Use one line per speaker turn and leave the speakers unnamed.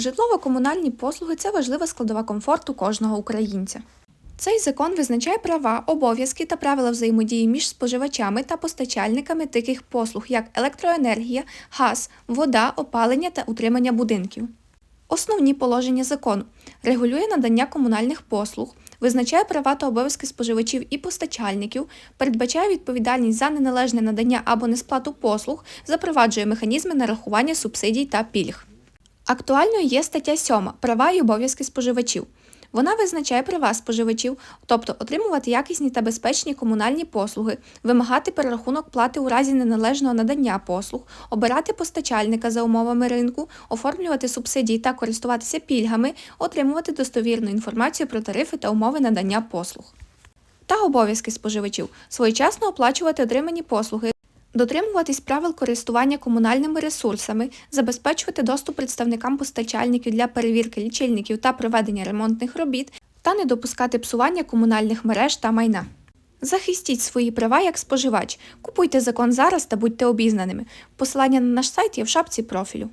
Житлово-комунальні послуги це важлива складова комфорту кожного українця. Цей закон визначає права, обов'язки та правила взаємодії між споживачами та постачальниками таких послуг, як електроенергія, газ, вода, опалення та утримання будинків. Основні положення закону регулює надання комунальних послуг, визначає права та обов'язки споживачів і постачальників, передбачає відповідальність за неналежне надання або несплату послуг, запроваджує механізми нарахування субсидій та пільг. Актуальною є стаття 7 Права і обов'язки споживачів. Вона визначає права споживачів, тобто отримувати якісні та безпечні комунальні послуги, вимагати перерахунок плати у разі неналежного надання послуг, обирати постачальника за умовами ринку, оформлювати субсидії та користуватися пільгами, отримувати достовірну інформацію про тарифи та умови надання послуг. Та обов'язки споживачів своєчасно оплачувати отримані послуги, Дотримуватись правил користування комунальними ресурсами, забезпечувати доступ представникам постачальників для перевірки лічильників та проведення ремонтних робіт та не допускати псування комунальних мереж та майна. Захистіть свої права як споживач. Купуйте закон зараз та будьте обізнаними. Посилання на наш сайт є в шапці профілю.